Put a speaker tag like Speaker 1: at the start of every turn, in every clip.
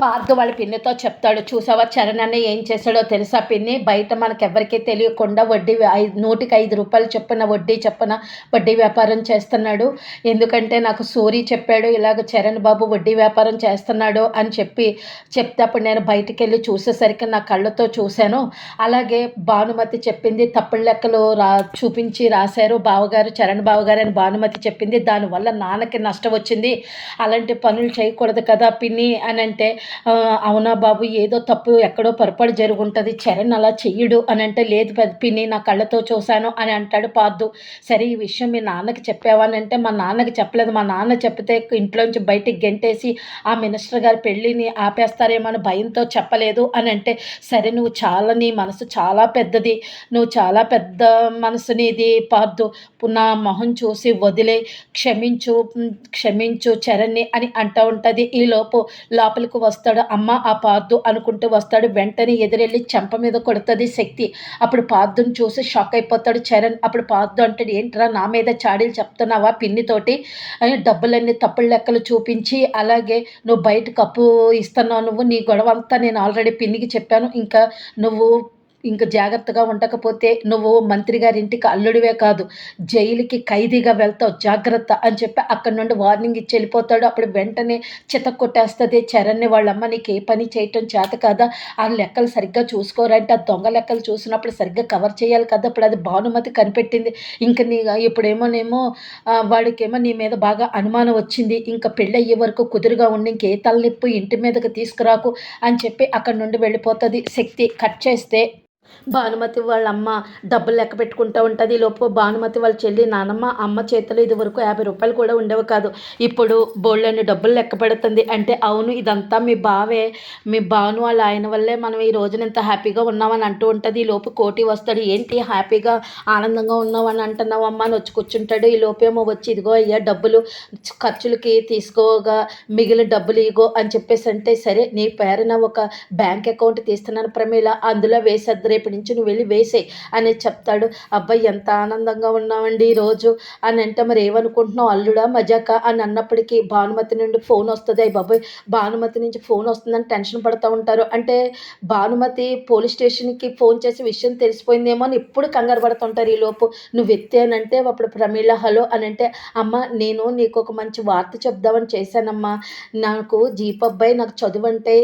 Speaker 1: పార్థు వాళ్ళ పిన్నితో చెప్తాడు చూసావా చరణ్ అన్న ఏం చేశాడో తెలుసా పిన్ని? బయట మనకెవ్వరికీ తెలియకుండా వడ్డీ ఐదు నూటికి ఐదు రూపాయలు చెప్పిన వడ్డీ చెప్పిన వడ్డీ వ్యాపారం చేస్తున్నాడు. ఎందుకంటే నాకు సూరి చెప్పాడు ఇలాగ చరణ్ బాబు వడ్డీ వ్యాపారం చేస్తున్నాడు అని చెప్పి చెప్తే అప్పుడు నేను బయటికి వెళ్ళి చూసేసరికి నా కళ్ళతో చూశాను. అలాగే భానుమతి చెప్పింది తప్పుడు లెక్కలు రా చూపించి రాశారు. బావగారు చరణ్ బావగారు అని భానుమతి చెప్పింది. దానివల్ల నాన్నకి నష్టం వచ్చింది. అలాంటి పనులు చేయకూడదు కదా పిన్ని అని అంటే అవునా బాబు ఏదో తప్పు ఎక్కడో పొరపాటు జరుగుంటుంది చరణ్ అలా చెయ్యడు అని అంటే లేదు పిన్ని నా కళ్ళతో చూశాను అని అంటాడు పార్దు. సరే ఈ విషయం మీ నాన్నకి చెప్పావా అని అంటే మా నాన్నకి చెప్పలేదు. మా నాన్న చెప్తే ఇంట్లోంచి బయటికి గెంటేసి ఆ మినిస్టర్ గారి పెళ్ళిని ఆపేస్తారేమో అని భయంతో చెప్పలేదు అని అంటే సరే నువ్వు చాలా నీ మనసు చాలా పెద్దది. నువ్వు చాలా పెద్ద మనసునిది పాదు పార్దు. నా మొహం చూసి వదిలే క్షమించు క్షమించు చరణ్ని అని అంటూ ఉంటుంది. ఈ లోపు లోపలికి వస్తాడు అమ్మ ఆ పార్దు అనుకుంటూ వస్తాడు. వెంటనే ఎదురెళ్ళి చెంప మీద కొడుతుంది శక్తి. అప్పుడు పార్దుని చూసి షాక్ అయిపోతాడు చరణ్. అప్పుడు పార్దు అంటాడు ఏంట్రా నా మీద చాడీలు చెప్తున్నావా పిన్నితోటి? అని డబ్బులన్నీ తప్పుడు లెక్కలు చూపించి అలాగే నువ్వు బయట కప్పు ఇస్తున్నావు నువ్వు. నీ గొడవ అంతా నేను ఆల్రెడీ పిన్నికి చెప్పాను. ఇంకా నువ్వు ఇంకా జాగ్రత్తగా ఉండకపోతే నువ్వు మంత్రి గారి ఇంటికి అల్లుడివే కాదు జైలుకి ఖైదీగా వెళ్తావు జాగ్రత్త అని చెప్పి అక్కడి నుండి వార్నింగ్ ఇచ్చి వెళ్ళిపోతాడు. అప్పుడు వెంటనే చిత కొట్టేస్తుంది చరణ్ని వాళ్ళమ్మ నీకు ఏ పని చేయటం చేత కదా? ఆ లెక్కలు సరిగ్గా చూసుకోరంటే. ఆ దొంగ లెక్కలు చూసినప్పుడు సరిగ్గా కవర్ చేయాలి కదా? అప్పుడు అది భానుమతి కనిపెట్టింది. ఇంకా నీ ఇప్పుడేమోనేమో వాడికేమో నీ మీద బాగా అనుమానం వచ్చింది. ఇంకా పెళ్ళి అయ్యే వరకు కుదురుగా ఉండి ఇంకే తలనొప్పి ఇంటి మీదకి తీసుకురాకు అని చెప్పి అక్కడి నుండి వెళ్ళిపోతుంది. శక్తి కట్ చేస్తే భానుమతి వాళ్ళ అమ్మ డబ్బులు లెక్క పెట్టుకుంటూ ఉంటుంది. లోపు భానుమతి వాళ్ళ చెల్లి నానమ్మ అమ్మ చేతిలో ఇది వరకు యాభై రూపాయలు కూడా ఉండేవి కాదు. ఇప్పుడు బోళ్ళని డబ్బులు లెక్క పెడుతుంది. అంటే అవును ఇదంతా మీ బావే. మీ భాను వాళ్ళ ఆయన వల్లే మనం ఈ రోజున ఇంత హ్యాపీగా ఉన్నామని అంటూ ఉంటుంది. ఈ లోపు కోటి వస్తాడు. ఏంటి హ్యాపీగా ఆనందంగా ఉన్నామని అంటున్నావు అమ్మ? అని వచ్చి కూర్చుంటాడు. ఈ లోపేమో వచ్చి ఇదిగో అయ్యా డబ్బులు ఖర్చులకి తీసుకోగా మిగిలిన డబ్బులు ఇగో అని చెప్పేసి అంటే సరే నీ పేరున ఒక బ్యాంక్ అకౌంట్ తీస్తున్నాను ప్రమీల. అందులో వేసేద్దరు రేపు నుంచి నువ్వు వెళ్ళి వేసేయి అని చెప్తాడు. అబ్బాయి ఎంత ఆనందంగా ఉన్నామండి ఈరోజు అని అంటే మరి ఏమనుకుంటున్నావు? అల్లుడా మజాక అని అన్నప్పటికీ భానుమతి నుండి ఫోన్ వస్తుంది. అయ్యి బాబాయ్ భానుమతి నుంచి ఫోన్ వస్తుందని టెన్షన్ పడుతూ ఉంటారు. అంటే భానుమతి పోలీస్ స్టేషన్కి ఫోన్ చేసి విషయం తెలిసిపోయిందేమో అని ఎప్పుడు కంగారు పడుతుంటారు ఈలోపు నువ్వు ఎత్తానంటే అప్పుడు ప్రమీళ హలో అని అంటే అమ్మ నేను నీకు ఒక మంచి వార్త చెప్దామని చేశానమ్మా. నాకు జీప్ అబ్బాయి నాకు చదువు అంటే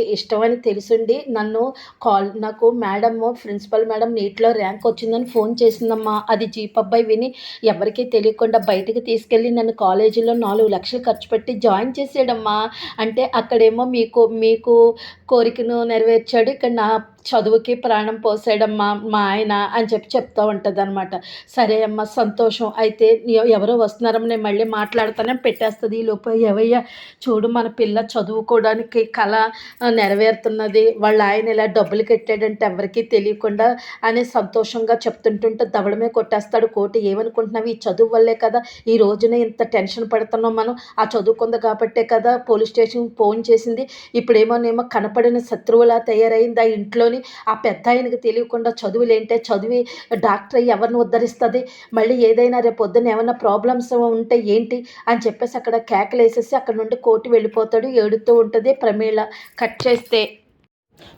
Speaker 1: అని తెలుసుండి. నన్ను కాల్ నాకు మేడమ్ ప్రిన్సిపల్ మేడం నీట్లో ర్యాంక్ వచ్చిందని ఫోన్ చేసిందమ్మా. అది జీప్ అబ్బాయి విని ఎవరికీ తెలియకుండా బయటికి తీసుకెళ్ళి నన్ను కాలేజీలో నాలుగు లక్షలు ఖర్చు పెట్టి జాయిన్ చేసాడమ్మా అంటే అక్కడేమో మీకు మీకు కోరికను నెరవేర్చాడు. ఇక్కడ నా చదువుకి ప్రాణం పోసాడమ్మా మా ఆయన అని చెప్పి చెప్తూ ఉంటుంది అనమాట సరే అమ్మ సంతోషం. అయితే ఎవరో వస్తున్నారమ్మ నేను మళ్ళీ మాట్లాడతానే పెట్టేస్తుంది. ఈ లోపు ఎవయ్య చూడు మన పిల్ల చదువుకోవడానికి కళ నెరవేరుతున్నది. వాళ్ళ ఆయన ఇలా డబ్బులు కట్టాడంటే ఎవరికీ తెలియకుండా అని సంతోషంగా చెప్తుంటుంటే దవడమే కొట్టేస్తాడు. కోటి ఏమనుకుంటున్నావు? ఈ చదువు వల్లే కదా ఈ రోజున ఇంత టెన్షన్ పడుతున్నాం మనం. ఆ చదువుకుంది కాబట్టే కదా పోలీస్ స్టేషన్ ఫోన్ చేసింది. ఇప్పుడేమోనేమో కనపడిన శత్రువులా తయారైంది ఆ ఇంట్లోని. ఆ పెద్ద ఆయనకి తెలియకుండా చదువులేంటే చదివి డాక్టర్ అయ్యి ఎవరిని ఉద్ధరిస్తుంది? మళ్ళీ ఏదైనా రేపు పొద్దున్న ఏమైనా ప్రాబ్లమ్స్ ఉంటే ఏంటి? అని చెప్పేసి అక్కడ కేకలు వేసేసి అక్కడ నుండి కోటి వెళ్ళిపోతాడు. ఏడుతూ ఉంటుంది ప్రమీళ కట్ చేస్తే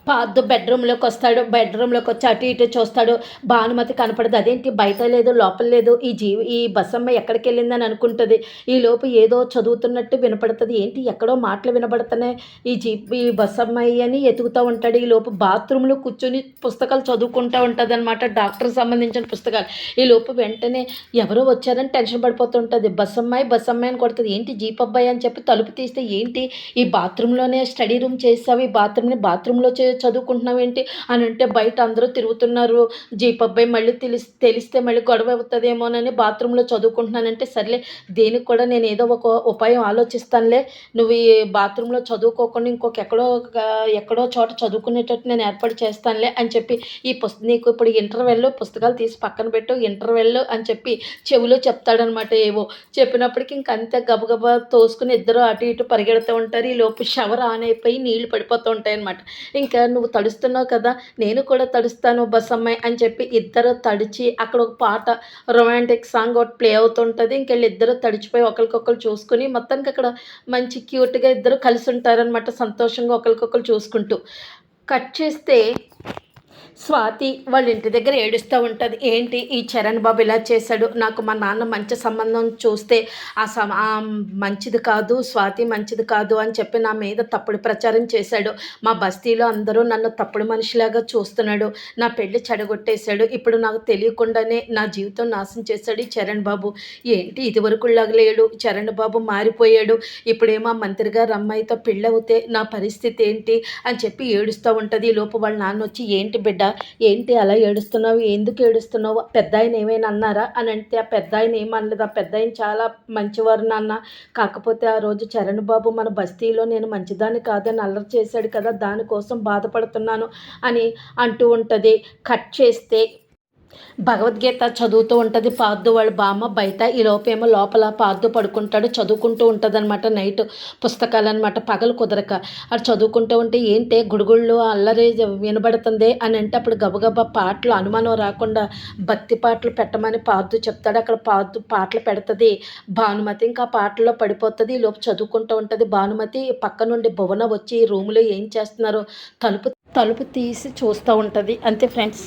Speaker 1: పాదు బెడ్రూమ్లోకి వస్తాడు బెడ్రూమ్లోకి వచ్చి అటు ఇటు చూస్తాడు. భానుమతి కనపడదు అదేంటి బయట లేదు లోపల లేదు ఈ జీవి ఈ బస్సమ్మ ఎక్కడికి వెళ్ళిందని అనుకుంటుంది. ఈ లోపు ఏదో చదువుతున్నట్టు వినపడుతుంది. ఏంటి ఎక్కడో మాటలు వినపడుతున్నాయి ఈ జీప్ ఈ బస్సమ్మాయి అని ఎతుకుతూ ఉంటాడు. ఈ లోపు బాత్రూంలో కూర్చొని పుస్తకాలు చదువుకుంటూ ఉంటుంది అనమాట డాక్టర్ సంబంధించిన పుస్తకాలు. ఈ లోపు వెంటనే ఎవరో వచ్చారని టెన్షన్ పడిపోతుంటుంది బస్సమ్మాయి బస్సమ్మాయి అని కొడుతుంది. ఏంటి జీప్ అబ్బాయి అని చెప్పి తలుపు తీస్తే ఏంటి? ఈ బాత్రూంలోనే స్టడీ రూమ్ చేసావు ఈ బాత్రూమ్ని బాత్రూంలో చదువుకుంటున్నావు ఏంటి? అని అంటే బయట అందరూ తిరుగుతున్నారు. జీప్ అబ్బాయి మళ్ళీ తెలిసి తెలిస్తే మళ్ళీ గొడవ అవుతుందేమోనని బాత్రూంలో చదువుకుంటున్నానంటే సర్లే దేనికి కూడా నేను ఏదో ఒక ఉపాయం ఆలోచిస్తానులే. నువ్వు ఈ బాత్రూంలో చదువుకోకుండా ఇంకొక ఎక్కడో ఒక- ఎక్కడో చోట చదువుకునేటట్టు నేను ఏర్పాటు చేస్తానులే అని చెప్పి ఈ పుస్త నీకు ఇప్పుడు ఇంటర్వెల్ పుస్తకాలు తీసి పక్కన పెట్టు ఇంటర్వెల్ అని చెప్పి చెవిలో చెప్తాడనమాట ఏవో. చెప్పినప్పటికి ఇంక అంతే గబగబా తోసుకుని ఇద్దరు అటు ఇటు పరిగెడుతూ ఉంటారు. ఈ లోపు షవర్ ఆన్ అయిపోయి నీళ్ళు పడిపోతూ ఉంటాయి అనమాట ఇంకా నువ్వు తడుస్తున్నావు కదా నేను కూడా తడుస్తాను బసమ్మాయి అని చెప్పి ఇద్దరు తడిచి అక్కడ ఒక పాట రొమాంటిక్ సాంగ్ ఒకటి ప్లే అవుతుంటుంది. ఇంకెళ్ళి ఇద్దరు తడిచిపోయి ఒకరికొకరు చూసుకుని మొత్తానికి అక్కడ మంచి క్యూట్గా ఇద్దరు కలిసి ఉంటారనమాట సంతోషంగా ఒకరికొకరు చూసుకుంటూ. కట్ చేస్తే స్వాతి వాళ్ళ ఇంటి దగ్గర ఏడుస్తూ ఉంటుంది. ఏంటి ఈ చరణ్ బాబు ఇలా చేశాడు? నాకు మా నాన్న మంచి సంబంధం చూస్తే ఆ సమ మంచిది కాదు స్వాతి మంచిది కాదు అని చెప్పి నా మీద తప్పుడు ప్రచారం చేశాడు. మా బస్తీలో అందరూ నన్ను తప్పుడు మనిషిలాగా చూస్తున్నాడు. నా పెళ్ళి చెడగొట్టేశాడు. ఇప్పుడు నాకు తెలియకుండానే నా జీవితం నాశనం చేశాడు ఈ చరణ్ బాబు. ఏంటి ఇదివరకులాగా లేడు? చరణ్ బాబు మారిపోయాడు. ఇప్పుడేమో మంత్రి గారు అమ్మాయితో పెళ్ళవుతే నా పరిస్థితి ఏంటి? అని చెప్పి ఏడుస్తూ ఉంటుంది. ఈ లోపు వాళ్ళ నాన్న వచ్చి ఏంటి బిడ్డ ఏంటి అలా ఏడుస్తున్నావు? ఎందుకు ఏడుస్తున్నావు? పెద్ద ఆయన ఏమైనా అన్నారా? అని అంటే ఆ పెద్ద ఆయన ఏమనలేదు ఆ పెద్ద ఆయన చాలా మంచివారు నాన్న. కాకపోతే ఆ రోజు చరణ్ బాబు మన బస్తీలో నేను మంచిదాన్ని కాదని అల్లరి చేశాడు కదా దానికోసం బాధపడుతున్నాను అని అంటూ ఉంటుంది. కట్ చేస్తే భగవద్గీత చదువుతూ ఉంటుంది పార్దు వాళ్ళ బామ్మ బయట ఈ లోపేమో లోపల పార్దు పడుకుంటాడు చదువుకుంటూ ఉంటుంది అనమాట నైట్ పుస్తకాలు అనమాట పగలు కుదరక. అటు చదువుకుంటూ ఉంటే ఏంటి గుడుగుళ్ళు అల్లరి వినబడుతుంది అని అంటే అప్పుడు గబగబా పాటలు అనుమానం రాకుండా భక్తి పాటలు పెట్టమని పార్దు చెప్తాడు. అక్కడ పార్దు పాటలు పెడుతుంది భానుమతి ఇంకా పాటల్లో పడిపోతుంది. ఈ లోపు చదువుకుంటూ ఉంటుంది భానుమతి. పక్క నుండి భువన వచ్చి రూములో ఏం చేస్తున్నారో తలుపు తలుపు తీసి చూస్తూ ఉంటుంది. అంతే ఫ్రెండ్స్.